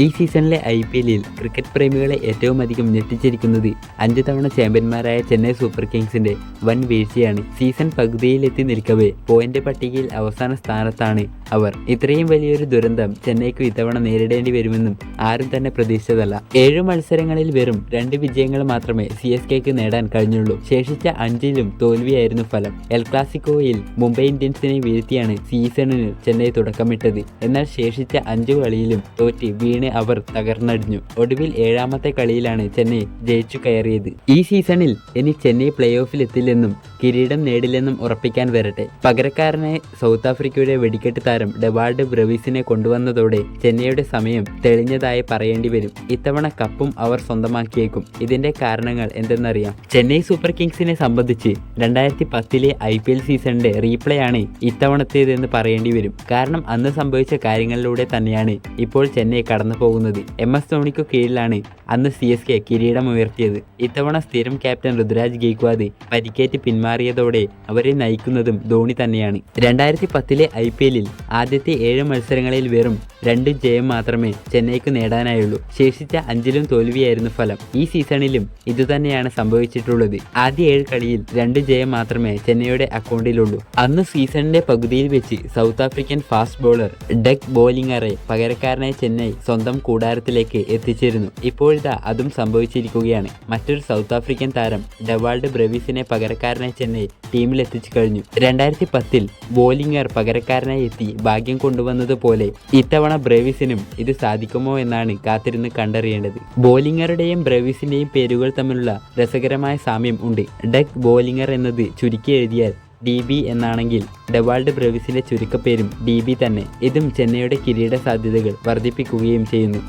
ഈ സീസണിലെ I P എല്ലിൽ ക്രിക്കറ്റ് പ്രേമികളെ ഏറ്റവും അധികം ഞെട്ടിച്ചിരിക്കുന്നത് അഞ്ച് തവണ ചാമ്പ്യന്മാരായ ചെന്നൈ സൂപ്പർ കിങ്സിന്റെ വൻ വീഴ്ചയാണ് സീസൺ പകുതിയിലെത്തി നിൽക്കവേ പോയിന്റ് പട്ടികയിൽ അവസാന സ്ഥാനത്താണ്. അവർ ഇത്രയും വലിയൊരു ദുരന്തം ചെന്നൈക്ക് ഇത്തവണ നേരിടേണ്ടി വരുമെന്നും ആരും തന്നെ പ്രതീക്ഷിച്ചതല്ല. ഏഴ് മത്സരങ്ങളിൽ വെറും രണ്ട് വിജയങ്ങൾ മാത്രമേ സി എസ് കെക്ക് നേടാൻ കഴിഞ്ഞുള്ളൂ. ശേഷിച്ച അഞ്ചിലും തോൽവിയായിരുന്നു ഫലം. എൽ ക്ലാസിക്കോയിൽ മുംബൈ ഇന്ത്യൻസിനെ വീഴ്ത്തിയാണ് സീസണിന് ചെന്നൈ തുടക്കമിട്ടത്. എന്നാൽ ശേഷിച്ച അഞ്ചു കളിയിലും തോറ്റ് വീണ് അവർ തകർന്നടിഞ്ഞു. ഒടുവിൽ ഏഴാമത്തെ കളിയിലാണ് ചെന്നൈ ജയിച്ചു കയറിയത്. ഈ സീസണിൽ ഇനി ചെന്നൈ പ്ലേ ഓഫിൽ എത്തില്ലെന്നും കിരീടം നേടില്ലെന്നും ഉറപ്പിക്കാൻ വരട്ടെ. പകരക്കാരനെ സൗത്ത് ആഫ്രിക്കയുടെ വെടിക്കെട്ട് താരം ഡെവാൾഡ് ബ്രവീസിനെ കൊണ്ടുവന്നതോടെ ചെന്നൈയുടെ സമയം തെളിഞ്ഞതായി പറയേണ്ടി വരും. ഇത്തവണ കപ്പും അവർ സ്വന്തമാക്കിയേക്കും. ഇതിന്റെ കാരണങ്ങൾ എന്തെന്നറിയാം? ചെന്നൈ സൂപ്പർ കിങ്സിനെ സംബന്ധിച്ച് രണ്ടായിരത്തി പത്തിലെ ഐ പി എൽ സീസണിന്റെ റീപ്ലേ ആണ് ഇത്തവണത്തേതെന്ന് പറയേണ്ടി വരും. കാരണം അന്ന് സംഭവിച്ച കാര്യങ്ങളിലൂടെ തന്നെയാണ് ഇപ്പോൾ ചെന്നൈ കടന്നു പോകുന്നത്. എം എസ് ധോണിക്കു കീഴിലാണ് അന്ന് സി എസ് കെ കിരീടം ഉയർത്തിയത് ഇത്തവണ സ്ഥിരം ക്യാപ്റ്റൻ ഋതുരാജ് ഗെയ്ക്വാദ് പരിക്കേറ്റ് പിന്മാറിയതോടെ അവരെ നയിക്കുന്നതും ധോണി തന്നെയാണ്. രണ്ടായിരത്തി പത്തിലെ ഐ പി എല്ലിൽ ആദ്യത്തെ ഏഴ് മത്സരങ്ങളിൽ വെറും രണ്ട് ജയം മാത്രമേ ചെന്നൈക്ക് നേടാനായുള്ളൂ. ശേഷിച്ച അഞ്ചിലും തോൽവിയായിരുന്നു ഫലം. ഈ സീസണിലും ഇതുതന്നെയാണ് സംഭവിച്ചിട്ടുള്ളത്. ആദ്യ ഏഴ് കളിയിൽ രണ്ട് ജയം മാത്രമേ ചെന്നൈയുടെ അക്കൗണ്ടിലുള്ളൂ. അന്ന് സീസണിന്റെ പകുതിയിൽ വെച്ച് South African fast bowler Doug ബോളിംഗറെ പകരക്കാരനായി ചെന്നൈ സ്വന്തം കൂടാരത്തിലേക്ക് എത്തിച്ചിരുന്നു. ഇപ്പോഴിതാ അതും സംഭവിച്ചിരിക്കുകയാണ്. മറ്റൊരു സൗത്ത് ആഫ്രിക്കൻ താരം ഡെവാൾഡ് ബ്രവീസിനെ പകരക്കാരനായി ചെന്നൈ ടീമിൽ എത്തിച്ചു കഴിഞ്ഞു. രണ്ടായിരത്തി പത്തിൽ ബോളിംഗർ പകരക്കാരനായി എത്തി ഭാഗ്യം കൊണ്ടുവന്നതുപോലെ ഇത്തവണ ബ്രേവിസിനും ഇത് സാധിക്കുമോ എന്നാണ് കാത്തിരുന്ന് കണ്ടറിയേണ്ടത്. ബോളിംഗറുടെയും ബ്രേവിസിന്റെയും പേരുകൾ തമ്മിലുള്ള രസകരമായ സാമ്യം ഉണ്ട്. ഡെക് ബോളിംഗർ എന്നത് ചുരുക്കി എഴുതിയാൽ ഡി ബി എന്നാണെങ്കിൽ ഡെവാൾഡ് ബ്രവിസിന്റെ ചുരുക്കപ്പേരും ഡി ബി തന്നെ. ഇതും ചെന്നൈയുടെ കിരീട സാധ്യതകൾ വർദ്ധിപ്പിക്കുകയും ചെയ്യുന്നു.